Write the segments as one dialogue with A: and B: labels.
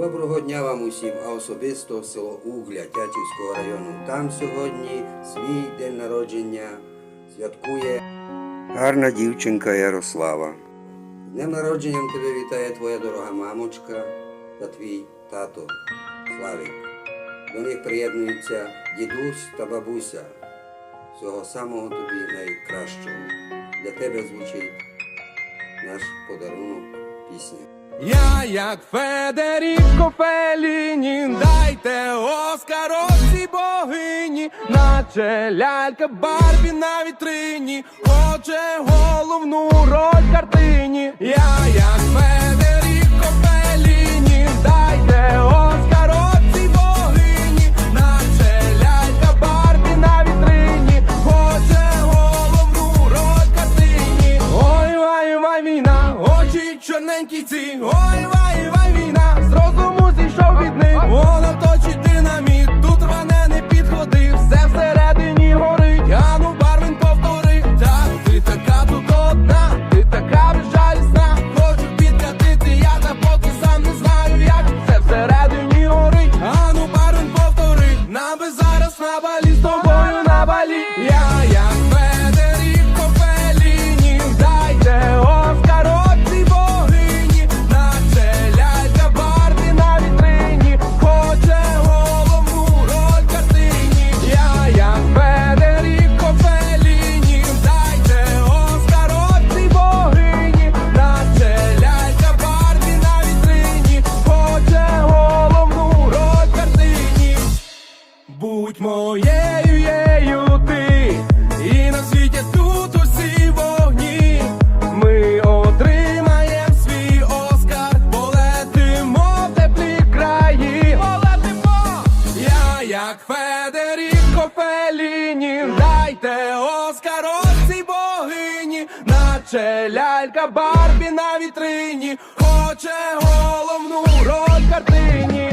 A: Доброго дня вам усім, а особисто село Угля Тячівського району. Там сьогодні свій день народження святкує гарна дівчинка Ярослава. З Днем народженням тебе вітає твоя дорога мамочка та твій тато Славик. До них приєднуються дідусь та бабуся. Всього самого тобі найкращого. Для тебе звучить наш подарунок пісня.
B: Я як Федеріко Феліні, дайте Оскаровці богині, наче лялька Барбі на вітрині, хоче головну роль картині. Я як чорненькі ці, ой, вай, і на світі тут усі вогні. Ми отримаєм свій Оскар, полетимо в теплі краї. Полетимо! Я як Федеріко Феліні, дайте Оскар оцій богині, наче лялька Барбі на вітрині, хоче головну роль картині.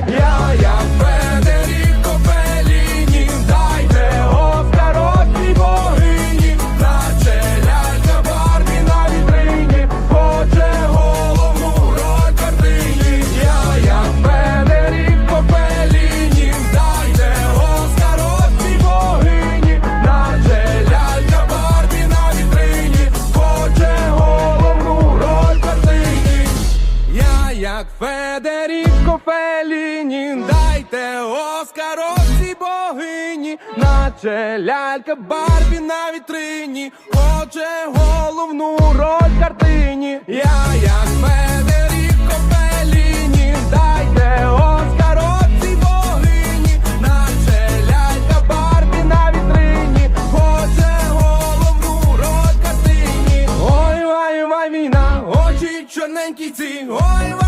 B: Як Федеріко Феліні, дайте Оскаровці богині, наче лялька Барбі на вітрині, хоче головну роль в картині. Я як Федеріко Феліні, дайте Оскаровці богині, наче лялька Барбі на вітрині, хоче головну роль в картині. Ой, вай, вай, війна, очі чорненькі ці, ой, вай,